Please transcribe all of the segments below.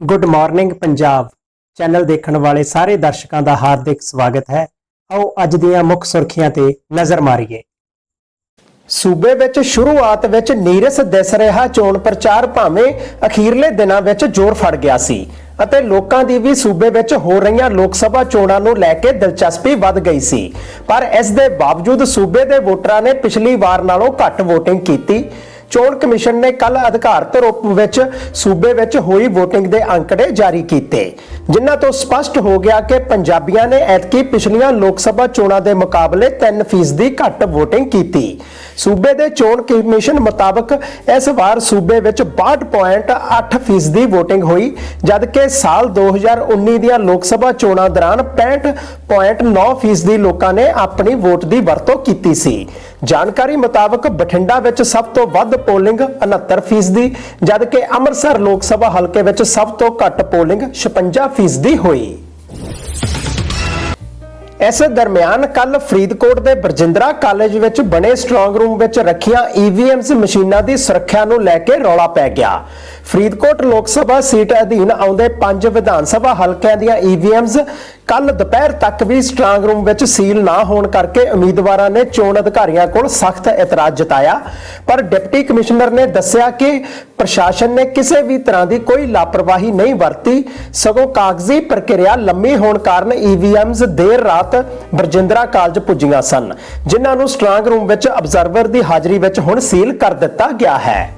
Good morning Punjab channel ਦੇਖਣ ਵਾਲੇ ਸਾਰੇ ਦਰਸ਼ਕਾਂ ਦਾ ਹਾਰਦਿਕ ਸਵਾਗਤ ਹੈ। ਆਓ ਅੱਜ ਦੀਆਂ ਮੁੱਖ ਸੁਰਖੀਆਂ ਤੇ ਨਜ਼ਰ ਮਾਰੀਏ। ਸੂਬੇ ਵਿੱਚ ਸ਼ੁਰੂਆਤ ਵਿੱਚ ਨੀਰਸ ਦਿਸ ਰਿਹਾ, ਚੋਣ ਪ੍ਰਚਾਰ ਭਾਵੇਂ ਅਖੀਰਲੇ ਦਿਨਾਂ ਵਿੱਚ ਜ਼ੋਰ ਫੜ ਗਿਆ ਸੀ ਅਤੇ ਲੋਕਾਂ ਦੀ ਵੀ ਸੂਬੇ ਵਿੱਚ ਹੋ ਰਹੀਆਂ ਲੋਕ ਸਭਾ ਚੋਣਾਂ ਨੂੰ ਲੈ ਕੇ ਦਿਲਚਸਪੀ ਵੱਧ ਗਈ ਸੀ। ਪਰ ਇਸ ਦੇ ਬਾਵਜੂਦ ਸੂਬੇ ਦੇ ਵੋਟਰਾਂ ਨੇ ਪਿਛਲੀ ਵਾਰ ਨਾਲੋਂ ਘੱਟ VOTING ਕੀਤੀ। ਚੋਣ ਕਮਿਸ਼ਨ ਨੇ ਕੱਲ ਅਧਿਕਾਰਤ ਰੂਪ ਵਿੱਚ ਸੂਬੇ ਵਿੱਚ ਹੋਈ VOTING ਦੇ ਅੰਕੜੇ ਜਾਰੀ ਕੀਤੇ, ਜਿਨ੍ਹਾਂ ਤੋਂ ਸਪਸ਼ਟ ਹੋ ਗਿਆ ਕਿ ਪੰਜਾਬੀਆਂ ਨੇ ਐਤਕੀ ਪਿਛਲੀਆਂ ਲੋਕ ਸਭਾ ਚੋਣਾਂ ਦੇ ਮੁਕਾਬਲੇ 3% ਦੀ ਘੱਟ VOTING ਕੀਤੀ। ਸੂਬੇ ਦੇ ਚੋਣ ਕਮਿਸ਼ਨ ਮੁਤਾਬਕ ਇਸ ਵਾਰ ਸੂਬੇ ਵਿੱਚ 62.8% ਦੀ VOTING ਹੋਈ, ਜਦਕਿ ਸਾਲ 2019 ਦੀਆਂ ਲੋਕ ਸਭਾ ਚੋਣਾਂ ਦੌਰਾਨ 65.9% ਦੀ ਲੋਕਾਂ ਨੇ ਆਪਣੀ ਵੋਟ ਦੀ ਵਰਤੋਂ ਕੀਤੀ ਸੀ। ਜਾਣਕਾਰੀ ਮੁਤਾਬਕ ਬਠਿੰਡਾ ਵਿੱਚ ਸਭ ਤੋਂ ਵੱਧ ਪੋਲਿੰਗ 69% ਦੀ ਜਦਕਿ ਅੰਮ੍ਰਿਤਸਰ ਲੋਕ ਸਭਾ ਹਲਕੇ ਵਿੱਚ ਸਭ ਤੋਂ ਘੱਟ ਪੋਲਿੰਗ 56% ਦੀ ਹੋਈ। ਇਸ ਦਰਮਿਆਨ ਕੱਲ ਫਰੀਦਕੋਟ ਦੇ ਬਰਜਿੰਦਰਾ ਕਾਲਜ ਵਿੱਚ ਬਣੇ ਸਟਰੋਂਗ ਰੂਮ ਵਿੱਚ ਰੱਖੀਆਂ ਈਵੀਐਮਸ ਮਸ਼ੀਨਾਂ ਦੀ ਸੁਰੱਖਿਆ ਨੂੰ ਲੈ ਕੇ ਰੌਲਾ ਪੈ ਗਿਆ। ਫਰੀਦਕੋਟ ਲੋਕ ਸਭਾ ਸੀਟ ਅਧੀਨ ਆਉਂਦੇ ਪੰਜ ਵਿਧਾਨ ਸਭਾ ਹਲਕਿਆਂ ਦੀਆਂ ਈਵੀਐਮਸ ਕੱਲ ਦੁਪਹਿਰ ਤੱਕ ਵੀ ਸਟਰੋਂਗ ਰੂਮ ਵਿੱਚ ਸੀਲ ਨਾ ਹੋਣ ਕਰਕੇ ਉਮੀਦਵਾਰਾਂ ਨੇ ਚੋਣ ਅਧਿਕਾਰੀਆਂ ਕੋਲ ਸਖਤ ਇਤਰਾਜ਼ ਜਤਾਇਆ। ਪਰ ਡਿਪਟੀ ਕਮਿਸ਼ਨਰ ਨੇ ਦੱਸਿਆ ਕਿ ਪ੍ਰਸ਼ਾਸਨ ਨੇ ਕਿਸੇ ਵੀ ਤਰ੍ਹਾਂ ਦੀ ਕੋਈ ਲਾਪਰਵਾਹੀ ਨਹੀਂ ਵਰਤੀ। ਸਗੋਂ ਕਾਗਜ਼ੀ ਪ੍ਰਕਿਰਿਆ ਲੰਮੀ ਹੋਣ ਕਾਰਨ ਈਵੀਐਮਸ ਦੇਰ ਰਾਤ ਬਰਜਿੰਦਰਾ ਕਾਲਜ ਪੁੱਜੀਆਂ ਸਨ, ਜਿਨ੍ਹਾਂ ਨੂੰ ਸਟਰੋਂਗ ਰੂਮ ਵਿੱਚ ਅਬਜ਼ਰਵਰ ਦੀ ਹਾਜ਼ਰੀ ਵਿੱਚ ਹੁਣ ਸੀਲ ਕਰ ਦਿੱਤਾ ਗਿਆ ਹੈ।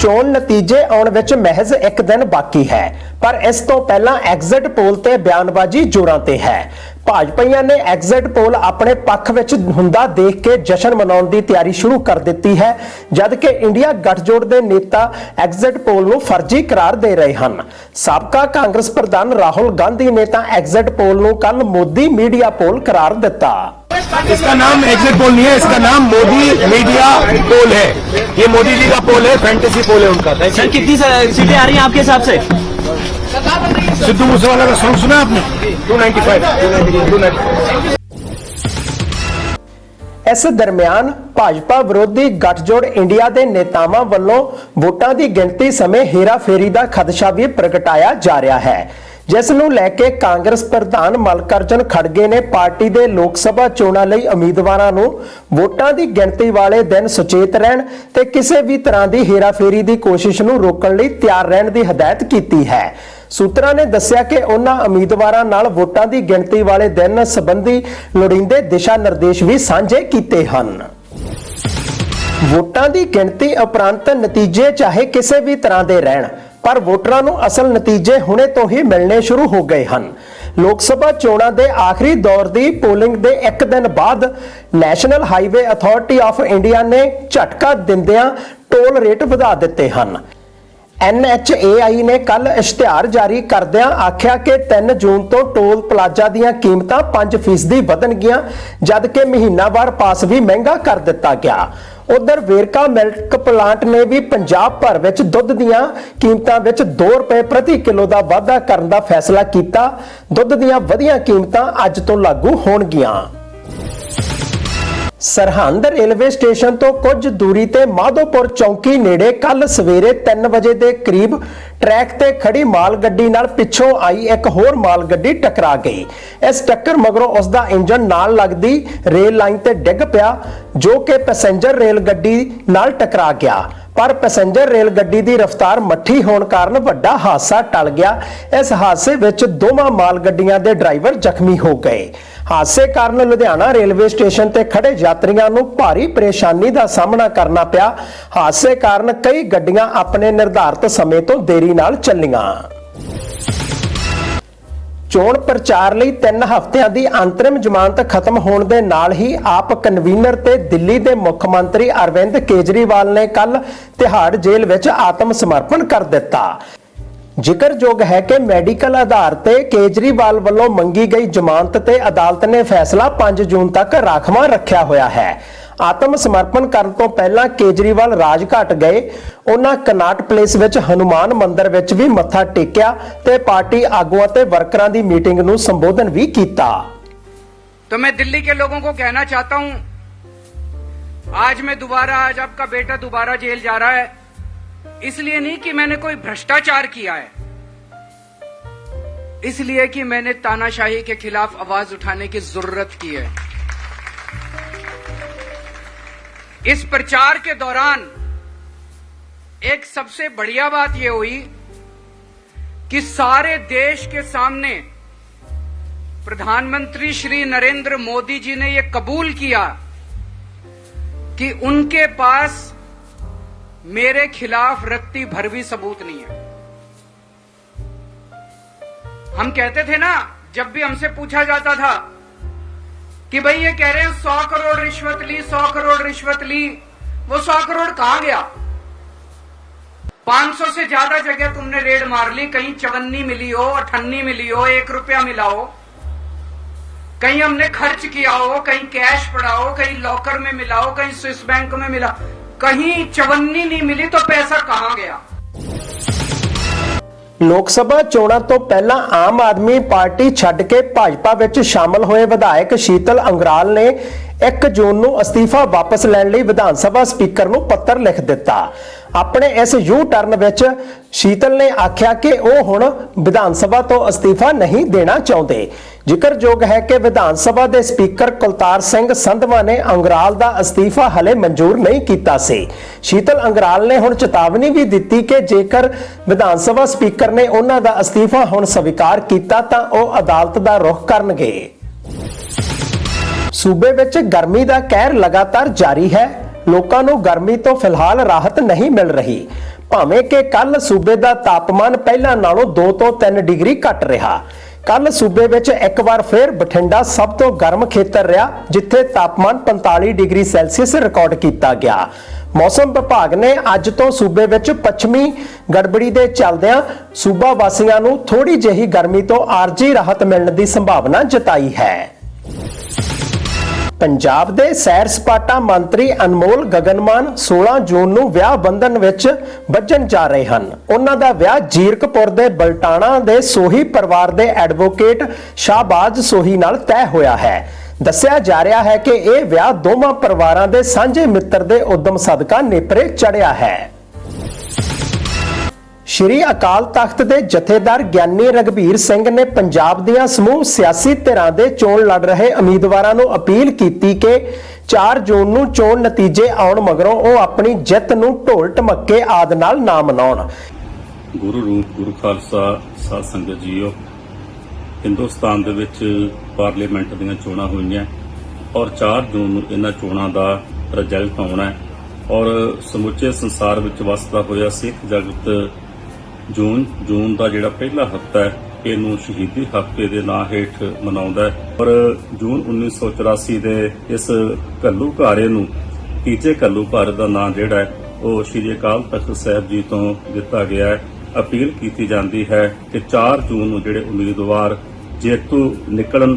ਚੋਣ ਨਤੀਜੇ ਆਉਣ ਵਿੱਚ ਮਹਿਜ਼ ਇੱਕ ਦਿਨ ਬਾਕੀ ਹੈ, ਪਰ ਇਸ ਤੋਂ ਪਹਿਲਾਂ ਐਗਜ਼ਿਟ ਪੋਲ ਤੇ ਬਿਆਨਬਾਜ਼ੀ ਜੋਰਾਂ ਤੇ ਹੈ। ਭਾਜਪਾਈਆਂ ਨੇ ਐਗਜ਼ਿਟ ਪੋਲ ਆਪਣੇ ਪੱਖ ਵਿੱਚ ਹੁੰਦਾ ਦੇਖ ਕੇ ਜਸ਼ਨ ਮਨਾਉਣ ਦੀ ਤਿਆਰੀ ਸ਼ੁਰੂ ਕਰ ਦਿੱਤੀ ਹੈ, ਜਦਕਿ ਇੰਡੀਆ ਗੱਠਜੋੜ ਦੇ ਨੇਤਾ ਐਗਜ਼ਿਟ ਪੋਲ ਨੂੰ ਫਰਜ਼ੀ ਕਰਾਰ ਦੇ ਰਹੇ ਹਨ। ਸਾਬਕਾ ਕਾਂਗਰਸ ਪ੍ਰਧਾਨ ਰਾਹੁਲ ਗਾਂਧੀ ਨੇ ਤਾਂ ਐਗਜ਼ਿਟ ਪੋਲ ਨੂੰ ਕੱਲ ਮੋਦੀ ਮੀਡੀਆ ਪੋਲ ਕਰਾਰ ਦਿੱਤਾ। इसका नाम एग्जिट पोल नहीं है इसका नाम मोदी मीडिया पोल है ये मोदी जी का पोल है फैंटेसी पोल है उनका Thank you. सर कितनी स- सीटें आ रही हैं आपके हिसाब से सिद्धू मूसेवाला का सॉन्ग सुना आपने 295 295 ਇਸ ਦਰਮਿਆਨ ਭਾਜਪਾ ਵਿਰੋਧੀ ਗੱਠਜੋੜ ਇੰਡੀਆ ਦੇ ਨੇਤਾਵਾਂ ਵੱਲੋਂ ਵੋਟਾਂ ਦੀ ਗਿਣਤੀ ਸਮੇਂ ਹੇਰਾਫੇਰੀ ਦਾ ਖਦਸ਼ਾ ਵੀ ਪ੍ਰਗਟਾਇਆ ਜਾ ਰਿਹਾ ਹੈ ਜਿਸ ਨੂੰ ਲੈ ਕੇ ਕਾਂਗਰਸ ਪ੍ਰਧਾਨ ਮਲਕਰਜਨ ਖੜਗੇ ਨੇ ਪਾਰਟੀ ਦੇ ਲੋਕ ਸਭਾ ਚੋਣਾਂ ਲਈ ਉਮੀਦਵਾਰਾਂ ਨੂੰ ਵੋਟਾਂ ਦੀ ਗਿਣਤੀ ਵਾਲੇ ਦਿਨ ਸੁਚੇਤ ਰਹਿਣ ਤੇ ਕਿਸੇ ਵੀ ਤਰ੍ਹਾਂ ਦੀ ਹੇਰਾਫੇਰੀ ਦੀ ਕੋਸ਼ਿਸ਼ ਨੂੰ ਰੋਕਣ ਲਈ ਤਿਆਰ ਰਹਿਣ ਦੀ ਹਦਾਇਤ ਕੀਤੀ ਹੈ। ਸੂਤਰਾਂ ਨੇ ਦੱਸਿਆ ਕਿ ਉਹਨਾਂ ਉਮੀਦਵਾਰਾਂ ਨਾਲ ਵੋਟਾਂ ਦੀ ਗਿਣਤੀ ਵਾਲੇ ਦਿਨ ਸੰਬੰਧੀ ਲੋੜੀਂਦੇ ਦਿਸ਼ਾ ਨਿਰਦੇਸ਼ ਵੀ ਸਾਂਝੇ ਕੀਤੇ ਹਨ। ਵੋਟਾਂ ਦੀ ਗਿਣਤੀ ਉਪਰੰਤ ਨਤੀਜੇ ਚਾਹੇ ਕਿਸੇ ਵੀ ਤਰ੍ਹਾਂ ਦੇ ਰਹਿਣ ਪਰ ਵੋਟਰਾਂ ਨੂੰ ਅਸਲ ਨਤੀਜੇ ਹੁਣੇ ਤੋਂ ਹੀ ਮਿਲਣੇ ਸ਼ੁਰੂ ਹੋ ਗਏ ਹਨ। ਲੋਕ ਸਭਾ ਚੋਣਾਂ ਦੇ ਆਖਰੀ ਦੌਰ ਦੀ ਪੋਲਿੰਗ ਦੇ ਇੱਕ ਦਿਨ ਬਾਅਦ national highway authority of India ਨੇ ਝਟਕਾ ਦਿੰਦਿਆਂ ਟੋਲ ਰੇਟ ਵਧਾ ਦਿੱਤੇ ਹਨ। NHAI ਨੇ ਕੱਲ ਇਸ਼ਤਿਹਾਰ ਜਾਰੀ ਕਰਦਿਆਂ ਆਖਿਆ ਕਿ 3 ਜੂਨ ਤੋਂ ਟੋਲ ਪਲਾਜ਼ਾ ਦੀਆਂ ਕੀਮਤਾਂ 5% ਵਧਣਗੀਆਂ, ਜਦਕਿ ਮਹੀਨਾਵਾਰ ਪਾਸ ਵੀ ਮਹਿੰਗਾ ਕਰ ਦਿੱਤਾ ਗਿਆ। ਉਧਰ ਵੇਰਕਾ ਮਿਲਕ ਪਲਾਂਟ ਨੇ ਵੀ ਪੰਜਾਬ ਭਰ ਵਿੱਚ ਦੁੱਧ ਦੀਆਂ ਕੀਮਤਾਂ ਵਿੱਚ 2 ਰੁਪਏ ਪ੍ਰਤੀ ਕਿਲੋ ਦਾ ਵਾਧਾ ਕਰਨ ਦਾ ਫੈਸਲਾ ਕੀਤਾ। ਦੁੱਧ ਦੀਆਂ ਵਧੀਆਂ ਕੀਮਤਾਂ ਅੱਜ ਤੋਂ ਲਾਗੂ ਹੋਣਗੀਆਂ। ਸਰਹੰਦ ਰੇਲਵੇ ਸਟੇਸ਼ਨ ਤੋਂ ਕੁਝ ਦੂਰੀ ਤੇ ਮਾਧੋਪੁਰ ਚੌਂਕੀ ਨੇੜੇ ਕੱਲ ਸਵੇਰੇ 3 ਵਜੇ ਦੇ ਕਰੀਬ ਟਰੈਕ ਤੇ ਖੜੀ ਮਾਲ ਗੱਡੀ ਨਾਲ ਪਿੱਛੋਂ ਆਈ ਇੱਕ ਹੋਰ ਮਾਲ ਗੱਡੀ ਟਕਰਾ ਗਈ। ਇਸ ਟੱਕਰ ਮਗਰੋਂ ਉਸ ਦਾ ਇੰਜਨ ਨਾਲ ਲੱਗਦੀ ਰੇਲ ਲਾਈਨ ਤੇ ਡਿੱਗ ਪਿਆ, ਜੋ ਕਿ ਪੈਸੇਂਜਰ ਰੇਲ ਗੱਡੀ ਨਾਲ ਟਕਰਾ ਗਿਆ। ਪਰ ਪੈਸੇਂਜਰ ਰੇਲ ਗੱਡੀ ਦੀ ਰਫ਼ਤਾਰ ਮੱਠੀ ਹੋਣ ਕਾਰਨ ਵੱਡਾ ਹਾਦਸਾ ਟਲ ਗਿਆ। ਇਸ ਹਾਦਸੇ ਵਿੱਚ ਦੋਵਾਂ ਮਾਲ ਗੱਡੀਆਂ ਦੇ ਡਰਾਈਵਰ ਜ਼ਖਮੀ ਹੋ ਗਏ। ਹਾਦਸੇ ਕਾਰਨ ਲੁਧਿਆਣਾ ਰੇਲਵੇ ਸਟੇਸ਼ਨ ਤੇ ਖੜੇ ਯਾਤਰੀਆਂ ਨੂੰ ਭਾਰੀ ਪਰੇਸ਼ਾਨੀ ਦਾ ਸਾਹਮਣਾ ਕਰਨਾ ਪਿਆ। ਹਾਦਸੇ ਕਾਰਨ ਕਈ ਗੱਡੀਆਂ ਆਪਣੇ ਨਿਰਧਾਰਤ ਸਮੇਂ ਤੋਂ ਦੇਰੀ ਨਾਲ ਚੱਲੀਆਂ। ਚੋਣ ਪ੍ਰਚਾਰ ਲਈ 3 ਹਫ਼ਤਿਆਂ ਦੀ ਅੰਤਰਿਮ ਜ਼ਮਾਨਤ ਖਤਮ ਹੋਣ ਦੇ ਨਾਲ ਹੀ ਆਪ ਕਨਵੀਨਰ ਤੇ ਦਿੱਲੀ ਦੇ ਮੁੱਖ ਮੰਤਰੀ ਅਰਵਿੰਦ ਕੇਜਰੀਵਾਲ ਨੇ ਕੱਲ ਤਿਹਾੜ ਜੇਲ੍ਹ ਵਿੱਚ ਆਤਮ ਸਮਰਪਣ ਕਰ ਦਿੱਤਾ। ਜ਼ਿਕਰਯੋਗ ਹੈ ਕਿ ਮੈਡੀਕਲ ਆਧਾਰ ਤੇ ਕੇਜਰੀਵਾਲ ਵੱਲੋਂ ਮੰਗੀ ਗਈ ਜ਼ਮਾਨਤ ਤੇ ਅਦਾਲਤ ਨੇ ਫੈਸਲਾ 5 ਜੂਨ ਤੱਕ ਰਾਖਵਾਂ ਰੱਖਿਆ ਹੋਇਆ ਹੈ। ਆਤਮ ਸਮਰਪਣ ਕਰਨ ਤੋਂ ਪਹਿਲਾਂ ਕੇਜਰੀਵਾਲ ਰਾਜਘਾਟ ਗਏ ਉਹਨਾਂ ਕਨਾਟ ਪਲੇਸ ਵਿੱਚ ਹਨੂਮਾਨ ਮੰਦਿਰ ਵਿੱਚ ਵੀ ਮੱਥਾ ਟੇਕਿਆ ਤੇ ਪਾਰਟੀ ਆਗੂਆਂ ਤੇ ਵਰਕਰਾਂ ਦੀ ਮੀਟਿੰਗ ਨੂੰ ਸੰਬੋਧਨ ਵੀ ਕੀਤਾ तो मैं दिल्ली के लोगों को कहना चाहता हूं आज मैं दोबारा आज आपका बेटा दोबारा जेल जा रहा है इसलिए नहीं कि मैंने कोई भ्रष्टाचार किया है इसलिए कि मैंने तानाशाही के खिलाफ आवाज उठाने की जरूरत की है इस प्रचार के दौरान एक सबसे बढ़िया बात यह हुई कि सारे देश के सामने प्रधानमंत्री श्री नरेंद्र मोदी जी ने यह कबूल किया कि उनके पास मेरे खिलाफ रत्ती भर भी सबूत नहीं है। हम कहते थे ना, जब भी हमसे पूछा जाता था कि भाई ये कह रहे हैं, सौ करोड़ रिश्वत ली, सौ करोड़ रिश्वत ली। वो सौ करोड़ कहाँ गया? 500 से ज़्यादा जगह तुमने रेड मार ली। कहीं चवन्नी मिली हो, अठन्नी मिली हो, एक रुपया मिला हो। कहीं हमने खर्च किया हो, कहीं कैश पड़ा हो, कहीं लॉकर में मिला हो, कहीं स्विस बैंक में मिला। कहीं चवन्नी नहीं मिली तो पैसा कहाँ गया? ਲੋਕ ਸਭਾ ਚੋਣਾਂ ਤੋਂ ਪਹਿਲਾਂ ਆਮ ਆਦਮੀ ਪਾਰਟੀ ਛੱਡ ਕੇ ਭਾਜਪਾ ਵਿੱਚ ਸ਼ਾਮਲ ਹੋਏ ਵਿਧਾਇਕ ਸ਼ੀਤਲ ਅੰਗਰਾਲ ਨੇ 1 ਜੂਨ ਨੂੰ ਅਸਤੀਫਾ ਵਾਪਸ ਲੈਣ ਲਈ ਵਿਧਾਨ ਸਭਾ ਸਪੀਕਰ ਨੂੰ ਪੱਤਰ ਲਿਖ ਦਿੱਤਾ। ਆਪਣੇ ਇਸ ਯੂ ਟਰਨ ਵਿੱਚ ਸ਼ੀਤਲ ਨੇ ਆਖਿਆ ਕਿ ਉਹ ਹੁਣ ਵਿਧਾਨ ਸਭਾ ਤੋਂ ਅਸਤੀਫਾ ਨਹੀਂ ਦੇਣਾ ਚਾਹੁੰਦੇ। ਜ਼ਿਕਰਯੋਗ ਹੈ ਕਿ ਵਿਧਾਨ ਸਭਾ ਦੇ ਸਪੀਕਰ ਕੁਲਤਾਰ ਸਿੰਘ ਸੰਧਵਾ ਨੇ ਅੰਗਰਾਲ ਦਾ ਅਸਤੀਫਾ ਹਲੇ ਮਨਜ਼ੂਰ ਨਹੀਂ ਕੀਤਾ ਸੀ। ਸ਼ੀਤਲ ਅੰਗਰਾਲ ਨੇ ਹੁਣ ਚੇਤਾਵਨੀ ਵੀ ਦਿੱਤੀ ਕਿ ਜੇਕਰ ਵਿਧਾਨ ਸਭਾ ਸਪੀਕਰ ਨੇ ਉਹਨਾਂ ਦਾ ਅਸਤੀਫਾ ਹੁਣ ਸਵੀਕਾਰ ਕੀਤਾ ਤਾਂ ਉਹ ਅਦਾਲਤ ਦਾ ਰੁਖ ਕਰਨਗੇ। ਸੂਬੇ ਵਿੱਚ ਗਰਮੀ ਦਾ ਕਹਿਰ ਲਗਾਤਾਰ ਜਾਰੀ ਹੈ। ਲੋਕਾਂ ਨੂੰ ਗਰਮੀ ਤੋਂ ਫਿਲਹਾਲ ਰਾਹਤ ਨਹੀਂ ਮਿਲ ਰਹੀ। ਭਾਵੇਂ ਕਿ ਕੱਲ ਸੂਬੇ ਦਾ ਤਾਪਮਾਨ ਪਹਿਲਾਂ ਨਾਲੋਂ 2 ਤੋਂ 3 ਡਿਗਰੀ ਘੱਟ ਰਿਹਾ। ਕੱਲ ਸੂਬੇ ਵਿੱਚ ਇੱਕ ਵਾਰ ਫਿਰ ਬਠਿੰਡਾ ਸਭ ਤੋਂ ਗਰਮ ਖੇਤਰ ਰਿਹਾ, ਜਿੱਥੇ ਤਾਪਮਾਨ 45 ਡਿਗਰੀ ਸੈਲਸੀਅਸ ਰਿਕਾਰਡ ਕੀਤਾ ਗਿਆ। ਮੌਸਮ ਵਿਭਾਗ ਨੇ ਅੱਜ ਤੋਂ ਸੂਬੇ ਵਿੱਚ ਪੱਛਮੀ ਗੜਬੜੀ ਦੇ ਚੱਲਦਿਆਂ ਸੂਬਾ ਵਾਸੀਆਂ ਨੂੰ ਥੋੜੀ ਜਿਹੀ ਗਰਮੀ ਤੋਂ ਆਰਜੀ ਰਾਹਤ ਮਿਲਣ ਦੀ ਸੰਭਾਵਨਾ ਜਤਾਈ ਹੈ। ਪੰਜਾਬ ਦੇ ਸੈਰ ਸਪਾਟਾ ਮੰਤਰੀ ਅਨਮੋਲ ਗਗਨਮਾਨ 16 ਜੂਨ ਨੂੰ ਵਿਆਹ ਬੰਧਨ ਵਿੱਚ ਵੱਜਣ ਜਾ ਰਹੇ ਹਨ। ਉਹਨਾਂ ਦਾ ਵਿਆਹ ਜੀਰਕਪੁਰ ਦੇ ਬਲਟਾਣਾ ਦੇ ਸੋਹੀ ਪਰਿਵਾਰ ਦੇ ਐਡਵੋਕੇਟ ਸ਼ਾਹਬਾਜ਼ ਸੋਹੀ ਨਾਲ ਤੈਅ ਹੋਇਆ ਹੈ। ਦੱਸਿਆ ਜਾ ਰਿਹਾ ਹੈ ਕਿ ਇਹ ਵਿਆਹ ਦੋਵਾਂ ਪਰਿਵਾਰਾਂ ਦੇ ਸਾਂਝੇ ਮਿੱਤਰ ਦੇ ਉਦਮ ਸਦਕਾ ਨੇਪਰੇ ਚੜਿਆ ਹੈ। ਸ਼੍ਰੀ ਅਕਾਲ ਤਖਤ ਦੇ ਜਥੇਦਾਰ ਗਿਆਨੀ ਰਗਵੀਰ ਸਿੰਘ ਨੇ ਪੰਜਾਬ ਦੀਆਂ ਸਮੂਹ ਸਿਆਸੀ ਧਿਰਾਂ ਦੇ ਚੋਣ ਲੜ ਰਹੇ ਉਮੀਦਵਾਰਾਂ ਨੂੰ ਅਪੀਲ ਕੀਤੀ ਕਿ 4 ਜੂਨ ਨੂੰ ਚੋਣ ਨਤੀਜੇ ਆਉਣ ਮਗਰੋਂ ਉਹ ਆਪਣੀ ਜਿੱਤ ਨੂੰ ਢੋਲ ਢਮੱਕੇ ਆਦ ਨਾਲ ਨਾ ਮਨਾਉਣ। ਗੁਰੂ ਰੂਪ, ਗੁਰੂ ਖਾਲਸਾ, ਸਾਧ ਸੰਗਤ ਜੀਓ, ਹਿੰਦੁਸਤਾਨ ਦੇ ਵਿੱਚ ਪਾਰਲੀਮੈਂਟ ਦੀਆਂ ਚੋਣਾਂ ਹੋਈਆਂ ਔਰ 4 ਜੂਨ ਨੂੰ ਇਹਨਾਂ ਚੋਣਾਂ ਦਾ ਰਿਜ਼ਲਟ ਆਉਣਾ ਔਰ ਸਮੁੱਚੇ ਸੰਸਾਰ ਵਿੱਚ ਵਸਦਾ ਹੋਇਆ ਸਿੱਖ ਜਗਤ ਜੂਨ ਜੂਨ ਦਾ ਜਿਹੜਾ ਪਹਿਲਾ ਹਫਤਾ ਹੈ, ਇਹਨੂੰ ਸ਼ਹੀਦੀ ਹਫ਼ਤੇ ਦੇ ਨਾਂ ਹੇਠ ਮਨਾਉਂਦਾ ਹੈ। ਪਰ ਜੂਨ 1984 ਦੇ ਇਸ ਘੱਲੂ ਘਾਰੇ ਨੂੰ ਤੀਜੇ ਘੱਲੂ ਘਾਰੇ ਦਾ ਨਾਂ ਜਿਹੜਾ ਹੈ, ਉਹ ਸ਼੍ਰੀ ਅਕਾਲ ਤਖਤ ਸਾਹਿਬ ਜੀ ਤੋਂ ਦਿੱਤਾ ਗਿਆ ਹੈ। ਅਪੀਲ ਕੀਤੀ ਜਾਂਦੀ ਹੈ ਕਿ 4 ਜੂਨ ਨੂੰ ਜਿਹੜੇ ਉਮੀਦਵਾਰ ਜੇਤੂ ਨਿਕਲਣ,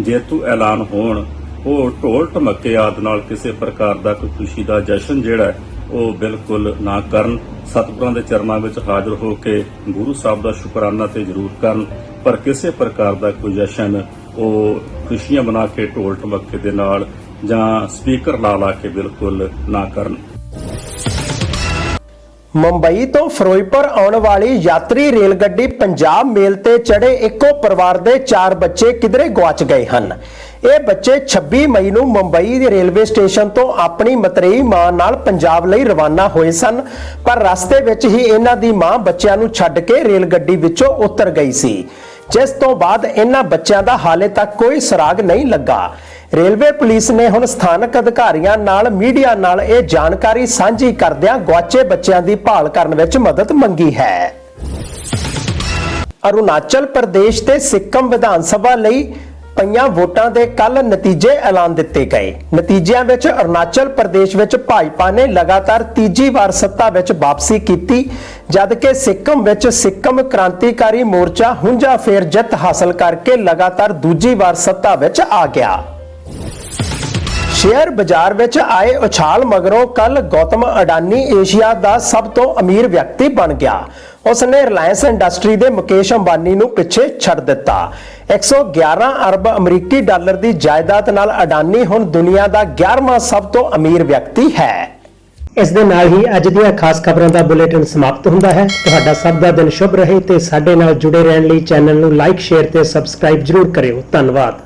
ਜੇਤੂ ਐਲਾਨ ਹੋਣ, ਉਹ ਢੋਲ ਢਮੱਕੇ ਆਦਿ ਨਾਲ ਕਿਸੇ ਪ੍ਰਕਾਰ ਦਾ ਕੋਈ ਖੁਸ਼ੀ ਦਾ ਜਸ਼ਨ ਜਿਹੜਾ ਉਹ ਬਿਲਕੁਲ ਨਾ ਕਰਨ। ਸਤਿਗੁਰਾਂ ਦੇ ਚਰਨਾਂ ਵਿੱਚ ਹਾਜ਼ਰ ਹੋ ਕੇ ਗੁਰੂ ਸਾਹਿਬ ਦਾ ਸ਼ੁਕਰਾਨਾ ਤੇ ਜ਼ਰੂਰ ਕਰਨ। ਪਰ ਕਿਸੇ ਪ੍ਰਕਾਰ ਦਾ ਕੋਈ ਜਸ਼ਨ ਉਹ ਖੁਸ਼ੀਆਂ ਮਨਾ ਕੇ ਢੋਲ ਢਮੱਕੇ ਦੇ ਨਾਲ ਜਾਂ ਸਪੀਕਰ ਲਾ ਲਾ ਕੇ ਬਿਲਕੁਲ ਨਾ ਕਰਨ। ਮੁੰਬਈ ਤੋਂ ਫਿਰੋਜ਼ਪੁਰ ਆਉਣ ਵਾਲੀ ਯਾਤਰੀ ਰੇਲ ਗੱਡੀ ਪੰਜਾਬ ਮੇਲ ਤੇ ਚੜੇ ਇੱਕੋ ਪਰਿਵਾਰ ਦੇ 4 ਬੱਚੇ ਕਿਧਰੇ ਗਵਾਚ ਗਏ ਹਨ। ਇਹ ਬੱਚੇ 26 ਮਈ ਨੂੰ ਮੁੰਬਈ ਦੇ ਰੇਲਵੇ ਸਟੇਸ਼ਨ ਤੋਂ ਆਪਣੀ ਮਤਰੇਈ ਮਾਂ ਨਾਲ ਪੰਜਾਬ ਲਈ ਰਵਾਨਾ ਹੋਏ ਸਨ, ਪਰ ਰਸਤੇ ਵਿੱਚ ਹੀ ਇਹਨਾਂ ਦੀ ਮਾਂ ਬੱਚਿਆਂ ਨੂੰ ਛੱਡ ਕੇ ਰੇਲ ਗੱਡੀ ਵਿੱਚੋਂ ਉਤਰ ਗਈ ਸੀ। ਜਿਸ ਤੋਂ ਬਾਅਦ ਇਹਨਾਂ ਬੱਚਿਆਂ ਦਾ ਹਾਲੇ ਤੱਕ ਕੋਈ ਸੁਰਾਗ ਨਹੀਂ ਲੱਗਾ। ਰੇਲਵੇ ਪੁਲਿਸ ਨੇ ਹੁਣ ਸਥਾਨਕ ਅਧਿਕਾਰੀਆਂ ਨਾਲ, ਮੀਡੀਆ ਨਾਲ ਇਹ ਜਾਣਕਾਰੀ ਸਾਂਝੀ ਕਰਦਿਆਂ ਗਵਾਚੇ ਬੱਚਿਆਂ ਦੀ ਭਾਲ ਕਰਨ ਵਿੱਚ ਮਦਦ ਮੰਗੀ ਹੈ। ਅਰੁਣਾਚਲ ਪ੍ਰਦੇਸ਼ ਤੇ ਸਿੱਕਮ ਵਿਧਾਨ ਸਭਾ ਲਈ ਪਈਆਂ ਵੋਟਾਂ ਦੇ ਕੱਲ ਨਤੀਜੇ ਐਲਾਨ ਦਿੱਤੇ ਗਏ। ਨਤੀਜਿਆਂ ਵਿੱਚ ਅਰੁਣਾਚਲ ਪ੍ਰਦੇਸ਼ ਵਿੱਚ ਭਾਜਪਾ ਨੇ ਲਗਾਤਾਰ ਤੀਜੀ ਵਾਰ ਸੱਤਾ ਵਿੱਚ ਵਾਪਸੀ ਕੀਤੀ, ਜਦਕਿ ਸਿੱਕਮ ਵਿੱਚ ਸਿੱਕਮ ਕ੍ਰਾਂਤੀਕਾਰੀ ਮੋਰਚਾ ਹੁੰਜਾ ਫੇਰ ਜਿੱਤ ਹਾਸਲ ਕਰਕੇ ਲਗਾਤਾਰ ਦੂਜੀ ਵਾਰ ਸੱਤਾ ਵਿੱਚ ਆ ਗਿਆ। ਸ਼ੇਅਰ ਬਾਜ਼ਾਰ ਵਿੱਚ ਆਏ ਉਛਾਲ ਮਗਰੋਂ ਕੱਲ ਗੌਤਮ ਅਡਾਨੀ ਏਸ਼ੀਆ ਦਾ ਸਭ ਤੋਂ ਅਮੀਰ ਵਿਅਕਤੀ ਬਣ ਗਿਆ। ਉਸ ਨੇ ਰਿਲਾਇੰਸ ਇੰਡਸਟਰੀ ਦੇ ਮੁਕੇਸ਼ ਅੰਬਾਨੀ ਨੂੰ ਪਿੱਛੇ ਛੱਡ ਦਿੱਤਾ। 111 ਅਰਬ ਅਮਰੀਕੀ ਡਾਲਰ ਦੀ ਜਾਇਦਾਦ ਨਾਲ ਅਡਾਨੀ ਹੁਣ ਦੁਨੀਆ ਦਾ 11ਵਾਂ ਸਭ ਤੋਂ ਅਮੀਰ ਵਿਅਕਤੀ ਹੈ। ਇਸ ਦੇ ਨਾਲ ਹੀ ਅੱਜ ਦੀਆਂ ਖਾਸ ਖਬਰਾਂ ਦਾ ਬੁਲੇਟਿਨ ਸਮਾਪਤ ਹੁੰਦਾ ਹੈ। ਤੁਹਾਡਾ ਸਭ ਦਾ ਦਿਨ ਸ਼ੁਭ ਰਹੇ ਤੇ ਸਾਡੇ ਨਾਲ ਜੁੜੇ ਰਹਿਣ ਲਈ ਚੈਨਲ ਨੂੰ ਲਾਈਕ, ਸ਼ੇਅਰ ਤੇ ਸਬਸਕ੍ਰਾਈਬ ਜਰੂਰ ਕਰਿਓ। ਧੰਨਵਾਦ।